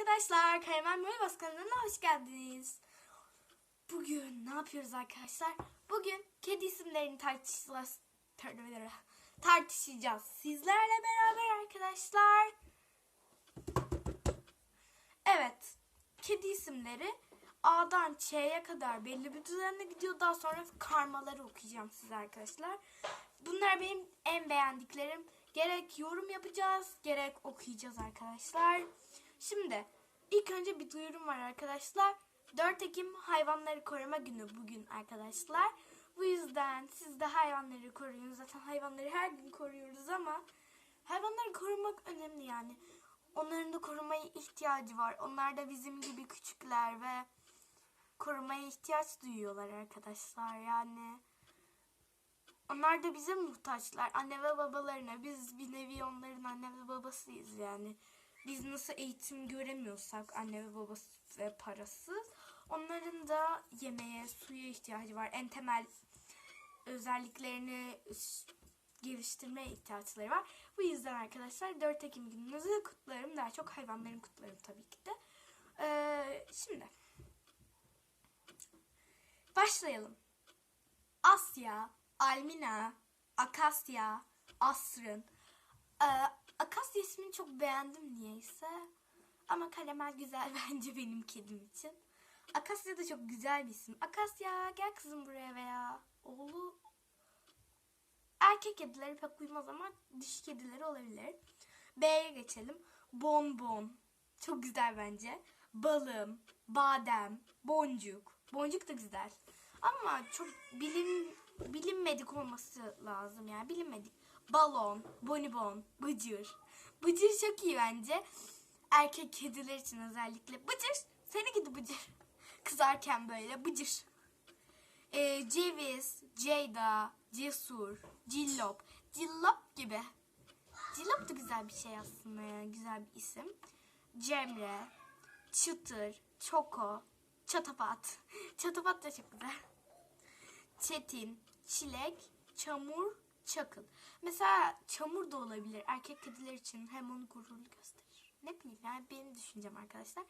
arkadaşlar. Karamen Böyle Bas kanalına hoş geldiniz. Bugün ne yapıyoruz arkadaşlar? Bugün kedi isimlerini tartışacağız. Tartışacağız. Sizlerle beraber arkadaşlar. Evet. Kedi isimleri A'dan Ç'ye kadar belli bir düzenle gidiyor. Daha sonra karmaları okuyacağım size arkadaşlar. Bunlar benim en beğendiklerim. Gerek yorum yapacağız, gerek okuyacağız arkadaşlar. Şimdi ilk önce bir duyurum var arkadaşlar. 4 Ekim Hayvanları Koruma Günü bugün arkadaşlar. Bu yüzden siz de hayvanları koruyun. Zaten hayvanları her gün koruyoruz ama hayvanları korumak önemli yani. Onların da korumaya ihtiyacı var. Onlar da bizim gibi küçükler ve korumaya ihtiyaç duyuyorlar arkadaşlar. Yani onlar da bize muhtaçlar. Anne ve babalarına. Biz bir nevi onların anne ve babasıyız yani. Biz nasıl eğitim göremiyorsak anne ve babası ve parasız. Onların da yemeğe, suya ihtiyacı var. En temel özelliklerini geliştirmeye ihtiyaçları var. Bu yüzden arkadaşlar 4 Ekim gününüzü kutlarım. Daha çok hayvanların kutlarım tabii ki de. Ee, şimdi başlayalım. Asya, Almina, Akasya, Asrın. Ee, Çok beğendim niyeyse. Ama Karamel güzel bence benim kedim için. Akasya da çok güzel bir isim. Akasya gel kızım buraya veya oğlu erkek kedileri pek uymaz ama dişi kedileri olabilir. B'ye geçelim. Bonbon. Çok güzel bence. Balım, badem, boncuk. Boncuk da güzel. Ama çok bilin bilinmedik olması lazım yani bilinmedik. Balon, bonibon, bıcır. Bıcır çok iyi bence. Erkek kediler için özellikle. Bıcır, seni gidi bıcır. Kızarken böyle bıcır. Ee, ceviz, ceyda, cesur, cillop. Cillop gibi. Cillop da güzel bir şey aslında yani güzel bir isim. Cemre, çıtır, çoko, çatapat. Çatapat da çok güzel. Çetin, çilek, çamur, çakıl. Mesela çamur da olabilir. Erkek kediler için hem onu gururlu gösterir. Ne bileyim yani benim düşüncem arkadaşlar.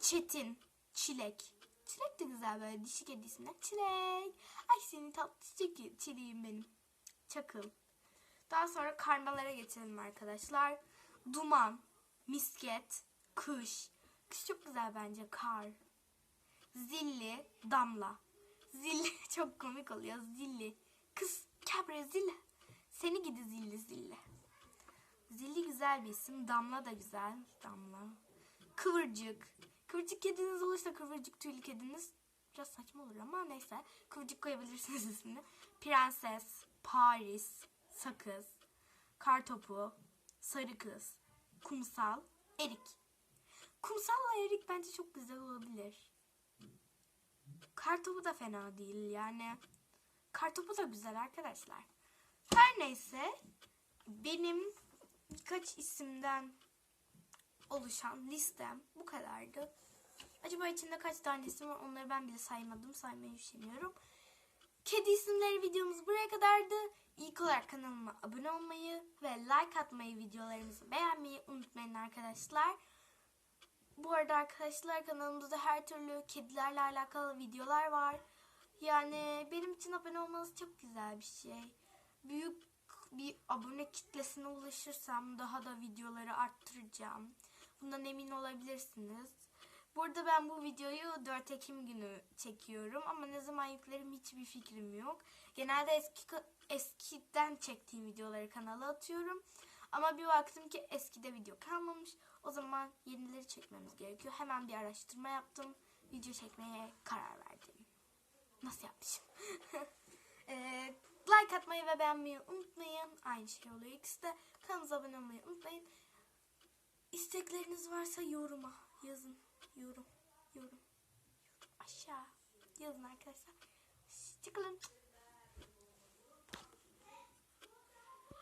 Çetin, çilek. Çilek de güzel böyle dişi kedi isimler. Çilek. Ay senin tatlı çilek, çileğim benim. Çakıl. Daha sonra karmalara geçelim arkadaşlar. Duman, misket, kış. Kış çok güzel bence. Kar. Zilli, damla. Zilli çok komik oluyor. Zilli. Kız buraya zilli. Seni gidi zilli zilli. Zilli güzel bir isim. Damla da güzel. Damla. Kıvırcık. Kıvırcık kediniz olursa kıvırcık tüylü kediniz biraz saçma olur ama neyse. Kıvırcık koyabilirsiniz ismini. Prenses, Paris, Sakız, Kartopu, Sarı Kız, Kumsal, Erik. Kumsalla Erik bence çok güzel olabilir. Kartopu da fena değil yani. Kartopu da güzel arkadaşlar. Her neyse benim birkaç isimden oluşan listem bu kadardı. Acaba içinde kaç tane isim var onları ben bile saymadım. Saymayı üşeniyorum. Kedi isimleri videomuz buraya kadardı. İlk olarak kanalıma abone olmayı ve like atmayı, videolarımızı beğenmeyi unutmayın arkadaşlar. Bu arada arkadaşlar kanalımızda her türlü kedilerle alakalı videolar var. Yani benim için abone olmanız çok güzel bir şey. Büyük bir abone kitlesine ulaşırsam daha da videoları arttıracağım. Bundan emin olabilirsiniz. Burada ben bu videoyu 4 Ekim günü çekiyorum ama ne zaman yüklerim hiçbir fikrim yok. Genelde eski eskiden çektiğim videoları kanala atıyorum. Ama bir baktım ki eskide video kalmamış. O zaman yenileri çekmemiz gerekiyor. Hemen bir araştırma yaptım. Video çekmeye karar verdim. Nasıl yapmışım? ee, like atmayı ve beğenmeyi unutmayın. Aynı şey oluyor ikisi de. Abone olmayı unutmayın. İstekleriniz varsa yoruma yazın. Yorum, yorum, yorum. Aşağı yazın arkadaşlar. Hoşçakalın.